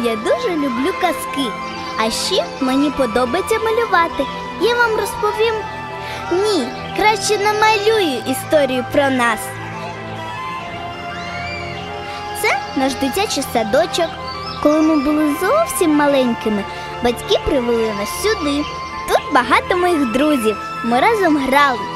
Я дуже люблю казки. А ще мені подобається малювати. Я вам розповім. Ні, краще намалюю історію про нас. Це наш дитячий садочок. Коли ми були зовсім маленькими, батьки привели нас сюди. Тут багато моїх друзів. Ми разом грали.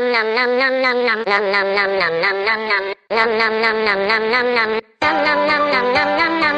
nam nam nam nam